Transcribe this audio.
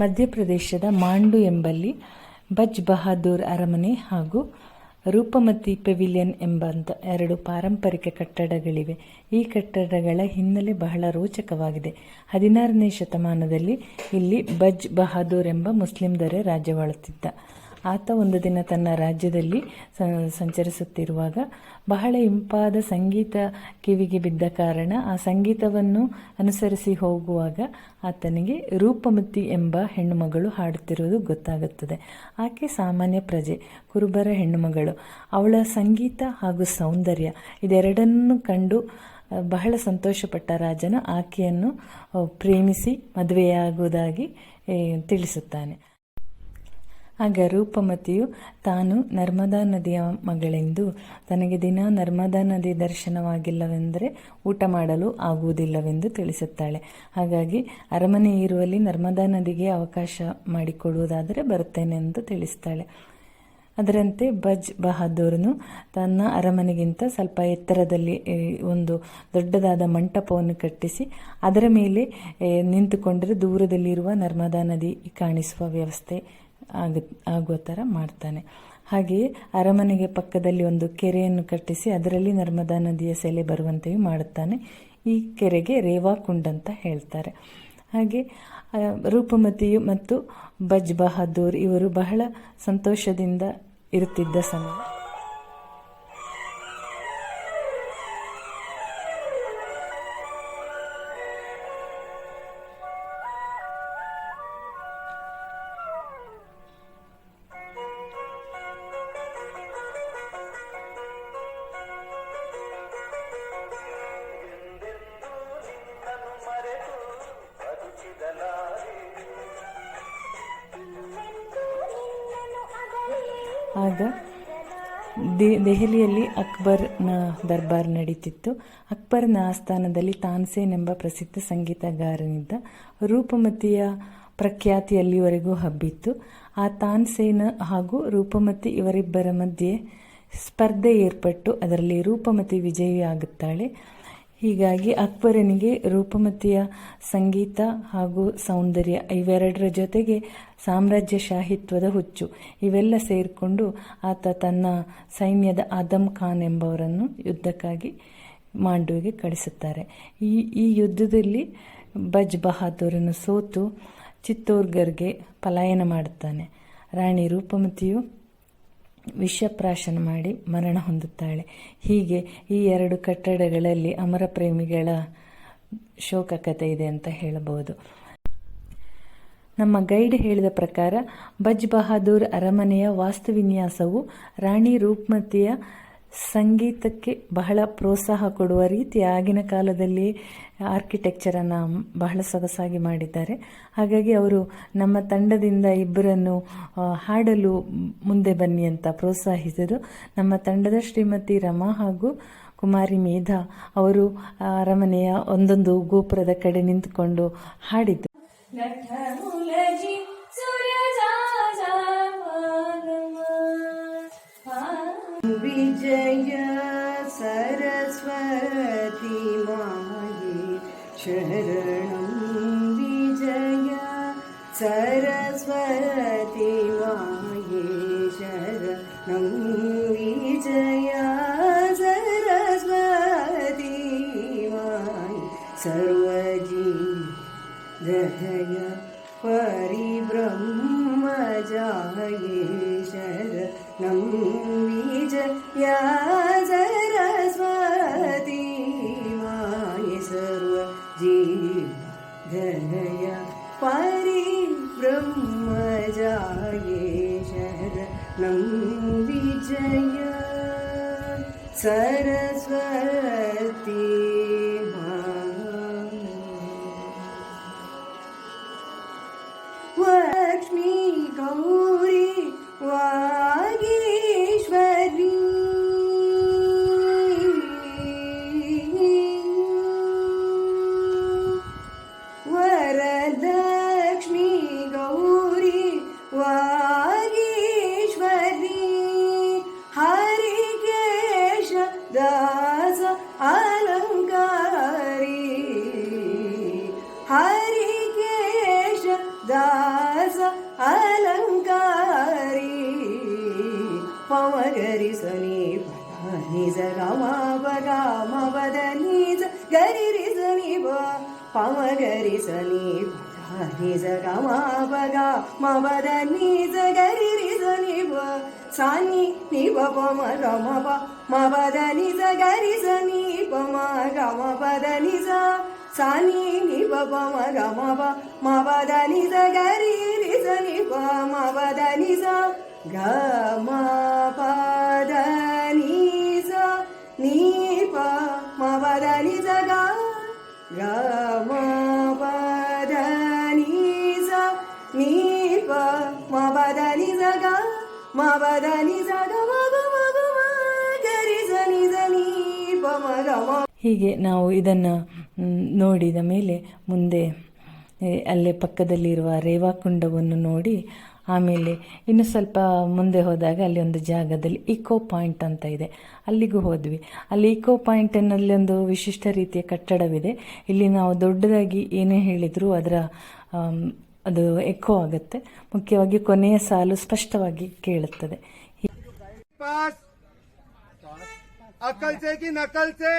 ಮಧ್ಯಪ್ರದೇಶದ ಮಾಂಡು ಎಂಬಲ್ಲಿ ಬಜ್ ಬಹಾದೂರ್ ಅರಮನೆ ಹಾಗೂ ರೂಪಮತಿ ಪೆವಿಲಿಯನ್ ಎಂಬಂತ ಎರಡು ಪಾರಂಪರಿಕ ಕಟ್ಟಡಗಳಿವೆ. ಈ ಕಟ್ಟಡಗಳ ಹಿನ್ನೆಲೆ ಬಹಳ ರೋಚಕವಾಗಿದೆ. ಹದಿನಾರನೇ ಶತಮಾನದಲ್ಲಿ ಇಲ್ಲಿ ಬಜ್ ಬಹಾದೂರ್ ಎಂಬ ಮುಸ್ಲಿಂ ದೊರೆ ರಾಜ್ಯವಾಳುತ್ತಿದ್ದ. ಆತ ಒಂದು ದಿನ ತನ್ನ ರಾಜ್ಯದಲ್ಲಿ ಸಂಚರಿಸುತ್ತಿರುವಾಗ ಬಹಳ ಇಂಪಾದ ಸಂಗೀತ ಕಿವಿಗೆ ಬಿದ್ದ ಕಾರಣ ಆ ಸಂಗೀತವನ್ನು ಅನುಸರಿಸಿ ಹೋಗುವಾಗ ಆತನಿಗೆ ರೂಪಮತಿ ಎಂಬ ಹೆಣ್ಣುಮಗಳು ಹಾಡುತ್ತಿರುವುದು ಗೊತ್ತಾಗುತ್ತದೆ. ಆಕೆ ಸಾಮಾನ್ಯ ಪ್ರಜೆ, ಕುರುಬರ ಹೆಣ್ಣುಮಗಳು. ಅವಳ ಸಂಗೀತ ಹಾಗೂ ಸೌಂದರ್ಯ ಇದೆರಡನ್ನು ಕಂಡು ಬಹಳ ಸಂತೋಷಪಟ್ಟ ರಾಜನು ಆಕೆಯನ್ನು ಪ್ರೇಮಿಸಿ ಮದುವೆಯಾಗುವುದಾಗಿ ತಿಳಿಸುತ್ತಾನೆ. ಆಗ ರೂಪಮತಿಯು ತಾನು ನರ್ಮದಾ ನದಿಯ ಮಗಳೆಂದು, ತನಗೆ ದಿನ ನರ್ಮದಾ ನದಿ ದರ್ಶನವಾಗಿಲ್ಲವೆಂದರೆ ಊಟ ಮಾಡಲು ಆಗುವುದಿಲ್ಲವೆಂದು ತಿಳಿಸುತ್ತಾಳೆ. ಹಾಗಾಗಿ ಅರಮನೆ ಇರುವಲ್ಲಿ ನರ್ಮದಾ ನದಿಗೆ ಅವಕಾಶ ಮಾಡಿಕೊಡುವುದಾದರೆ ಬರುತ್ತೇನೆ ಎಂದು ತಿಳಿಸ್ತಾಳೆ ಅದರಂತೆ ಬಜ್ ಬಹದ್ದೂರ್ನು ತನ್ನ ಅರಮನೆಗಿಂತ ಸ್ವಲ್ಪ ಎತ್ತರದಲ್ಲಿ ಒಂದು ದೊಡ್ಡದಾದ ಮಂಟಪವನ್ನು ಕಟ್ಟಿಸಿ ಅದರ ಮೇಲೆ ನಿಂತುಕೊಂಡರೆ ದೂರದಲ್ಲಿರುವ ನರ್ಮದಾ ನದಿ ಕಾಣಿಸುವ ವ್ಯವಸ್ಥೆ ಆಗ, ಆಗುವ ಥರ ಮಾಡ್ತಾನೆ. ಹಾಗೆಯೇ ಅರಮನೆಗೆ ಪಕ್ಕದಲ್ಲಿ ಒಂದು ಕೆರೆಯನ್ನು ಕಟ್ಟಿಸಿ ಅದರಲ್ಲಿ ನರ್ಮದಾ ನದಿಯ ಸೆಲೆ ಬರುವಂತೆಯೂ ಮಾಡುತ್ತಾನೆ. ಈ ಕೆರೆಗೆ ರೇವಾಕುಂಡ್ ಅಂತ ಹೇಳ್ತಾರೆ. ಹಾಗೆ ರೂಪಮತಿಯು ಮತ್ತು ಬಜ್ ಬಹದ್ದೂರ್ ಇವರು ಬಹಳ ಸಂತೋಷದಿಂದ ಇರುತ್ತಿದ್ದ ಸಮಯ. ಆಗ ದೆಹಲಿಯಲ್ಲಿ ಅಕ್ಬರ್ನ ದರ್ಬಾರ್ ನಡೀತಿತ್ತು. ಅಕ್ಬರ್ನ ಆಸ್ಥಾನದಲ್ಲಿ ತಾನ್ಸೇನ್ ಎಂಬ ಪ್ರಸಿದ್ಧ ಸಂಗೀತಗಾರನಿದ್ದ ರೂಪಮತಿಯ ಪ್ರಖ್ಯಾತಿಯಲ್ಲಿವರೆಗೂ ಹಬ್ಬಿತ್ತು. ಆ ತಾನ್ಸೇನ ಹಾಗೂ ರೂಪಮತಿ ಇವರಿಬ್ಬರ ಮಧ್ಯೆ ಸ್ಪರ್ಧೆ ಏರ್ಪಟ್ಟು ಅದರಲ್ಲಿ ರೂಪಮತಿ ವಿಜಯಿಯಾಗುತ್ತಾಳೆ. ಹೀಗಾಗಿ ಅಕ್ಬರನಿಗೆ ರೂಪಮತಿಯ ಸಂಗೀತ ಹಾಗೂ ಸೌಂದರ್ಯ ಇವೆರಡರ ಜೊತೆಗೆ ಸಾಮ್ರಾಜ್ಯ ಶಾಹಿತ್ವದ ಹುಚ್ಚು. ಇವೆಲ್ಲ ಸೇರಿಕೊಂಡು ಆತ ತನ್ನ ಸೈನ್ಯದ ಆದಮ್ ಖಾನ್ ಎಂಬವರನ್ನು ಯುದ್ಧಕ್ಕಾಗಿ ಮಾಂಡುವಿಗೆ ಕಳಿಸುತ್ತಾರೆ. ಈ ಈ ಯುದ್ಧದಲ್ಲಿ ಬಜ್ ಬಹಾದೂರನ್ನು ಸೋತು ಚಿತ್ತೋರ್ಗರ್ಗೆ ಪಲಾಯನ ಮಾಡುತ್ತಾನೆ. ರಾಣಿ ರೂಪಮತಿಯು ವಿಷಪ್ರಾಶನ ಮಾಡಿ ಮರಣ ಹೊಂದುತ್ತಾಳೆ. ಹೀಗೆ ಈ ಎರಡು ಕಟ್ಟಡಗಳಲ್ಲಿ ಅಮರ ಪ್ರೇಮಿಗಳ ಶೋಕ ಕಥೆ ಇದೆ ಅಂತ ಹೇಳಬಹುದು. ನಮ್ಮ ಗೈಡ್ ಹೇಳಿದ ಪ್ರಕಾರ, ಬಜ್ ಬಹಾದೂರ್ ಅರಮನೆಯ ವಾಸ್ತುವಿನ್ಯಾಸವು ರಾಣಿ ರೂಪಮತಿಯ ಸಂಗೀತಕ್ಕೆ ಬಹಳ ಪ್ರೋತ್ಸಾಹ ಕೊಡುವ ರೀತಿ ಆಗಿನ ಕಾಲದಲ್ಲಿ ಆರ್ಕಿಟೆಕ್ಚರನ್ನು ಬಹಳ ಸೊಗಸಾಗಿ ಮಾಡಿದ್ದಾರೆ. ಹಾಗಾಗಿ ಅವರು ನಮ್ಮ ತಂಡದಿಂದ ಇಬ್ಬರನ್ನು ಹಾಡಲು ಮುಂದೆ ಬನ್ನಿ ಅಂತ ಪ್ರೋತ್ಸಾಹಿಸಿದರು. ನಮ್ಮ ತಂಡದ ಶ್ರೀಮತಿ ರಮಾ ಹಾಗೂ ಕುಮಾರಿ ಮೇಧಾ ಅವರು ಅರಮನೆಯ ಒಂದೊಂದು ಗೋಪುರದ ಕಡೆ ನಿಂತುಕೊಂಡು ಹಾಡಿದರು. विजय सरस्वती माये शरणं विजय सरस्वती माये शरणं विजय सरस्वती माये सर्वजी दहय परिब्रह्म जाये शरणं सरस्वती पव गरी निज गावा राम वद निज गरी रिजनी ब पाव गरी सनी निज गावा बगा मवद निज गरी रिजनी ब सानी निब पम रम ब मवद निज गरी सनी पम गाव बद निज सानी निब पम रम ब मवद निज गरी रिजनी ब मवद निज गमा ಹೀಗೆ ನಾವು ಇದನ್ನು ನೋಡಿದ ಮೇಲೆ ಮುಂದೆ ಅಲ್ಲೇ ಪಕ್ಕದಲ್ಲಿರುವ ರೇವಾಕುಂಡವನ್ನು ನೋಡಿ, ಆಮೇಲೆ ಇನ್ನು ಸ್ವಲ್ಪ ಮುಂದೆ ಹೋದಾಗ ಅಲ್ಲಿ ಒಂದು ಜಾಗದಲ್ಲಿ ಇಕೋ ಪಾಯಿಂಟ್ ಅಂತ ಇದೆ. ಅಲ್ಲಿಗೂ ಹೋದ್ವಿ. ಅಲ್ಲಿ ಇಕೋ ಪಾಯಿಂಟ್ನಲ್ಲಿ ಒಂದು ವಿಶಿಷ್ಟ ರೀತಿಯ ಕಟ್ಟಡವಿದೆ. ಇಲ್ಲಿ ನಾವು ದೊಡ್ಡದಾಗಿ ಏನೇ ಹೇಳಿದರೂ ಅದರ ಅದು ಎಕೋ ಆಗುತ್ತೆ. ಮುಖ್ಯವಾಗಿ ಕೊನೆಯ ಸಾಲು ಸ್ಪಷ್ಟವಾಗಿ ಕೇಳುತ್ತದೆ. ಅಕಲ್ಸೆ ಕಿ ನಕಲ್ಸೆ.